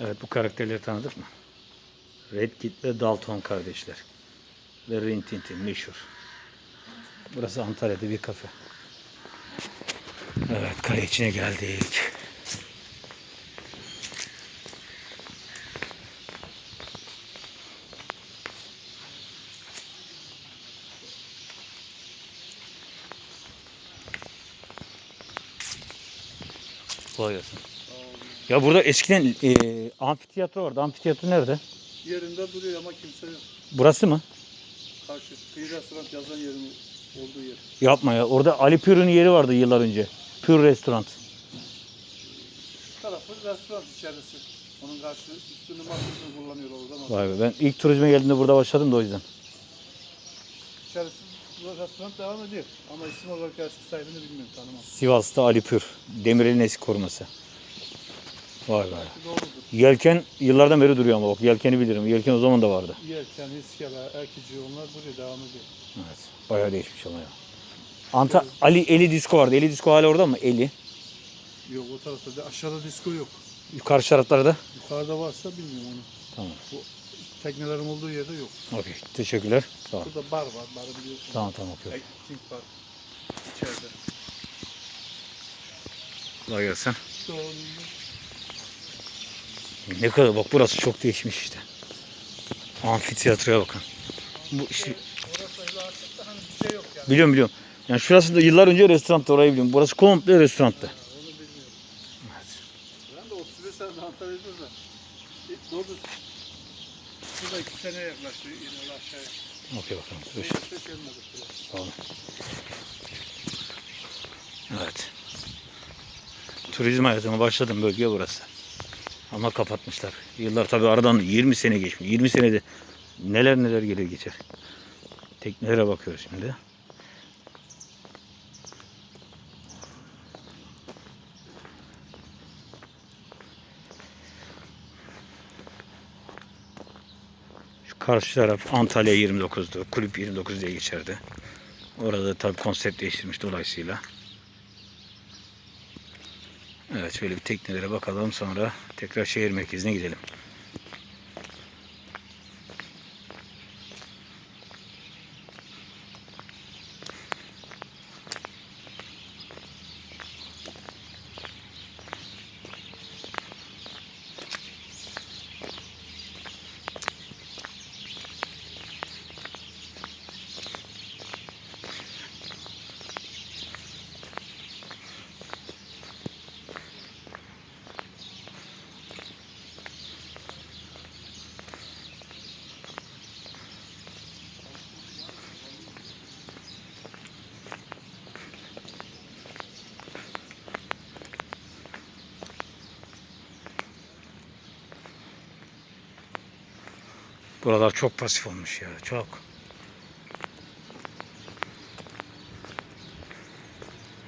Evet bu karakterleri tanıdık mı? Red Kit ve Dalton kardeşler. Ve Rin Tin Tin meşhur. Burası Antalya'da bir kafe. Evet kale içine geldik. Kolay gelsin. Ya burada eskiden e, amfiteyatro vardı. Amfiteyatro nerede? Yerinde duruyor ama kimse yok. Burası mı? Karşı kıyı restoran yazan yerin olduğu yer. Yapma ya. Orada Ali Pür'ün yeri vardı yıllar önce. Pür Restoran. Şu tarafı restoran içerisi. Onun karşı üstünü masasını kullanıyorlar orada. Vay be. Ben ilk turizme geldiğimde burada başladım da o yüzden. İçerisi bu restoran devam ediyor. Ama isim olarak eski sahibini bilmiyorum tanımam. Sivas'ta Ali Pür. Demirel'in eski koruması. Vay be. Doğrudur. Yelken yıllardan beri duruyor ama bak yelkeni bilirim. Yelken o zaman da vardı. Yelken, iskele, erkici onlar buraya devam ediyor. Evet. Bayağı değişmiş ama ya. Anta Ali Eli Disko vardı. Eli Disko hala orada mı? Eli. Yok o tarafta da aşağıda disco yok. Yukarı şartlarda. Yukarıda varsa bilmiyorum onu. Tamam. Teknelerin olduğu yerde yok. Okey. Teşekkürler. Sağ ol. Burada bar var, barı biliyorsun. Tamam tamam okey. King bar. İçeride. Kolay gelsin. Sonra Ne kadar bak burası çok değişmiş işte. Amfiteyatroya bakın. Bu işte, biliyorum biliyorum. Yani şurası da yıllar önce restoranttı orayı biliyorum. Burası komple restoranttı. Onu bilmiyorum. Ben de 31 sene Antalya'da da. Doğru. Şurada iki sene yaklaştı yine aşağıya. Okey bakalım. Evet. Turizm hayatıma başladım bölge burası. Ama kapatmışlar. Yıllar tabii aradan 20 sene geçmiş. 20 senede neler neler gelir geçer. Teknelere bakıyoruz şimdi. Şu karşı taraf Antalya 29'du. Kulüp 29 diye geçerdi. Orada tabii konsept değiştirmiş dolayısıyla. Evet şöyle bir teknelere bakalım sonra tekrar şehir merkezine gidelim. Buralar çok pasif olmuş ya çok.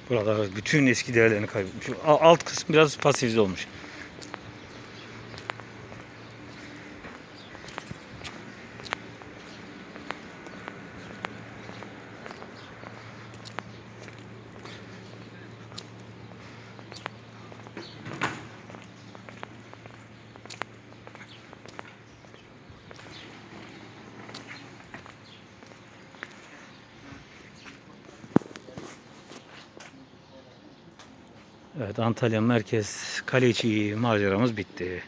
Buralar bütün eski değerlerini kaybetmiş. Alt kısım biraz pasifize olmuş. Evet Antalya merkez kale içi maceramız bitti.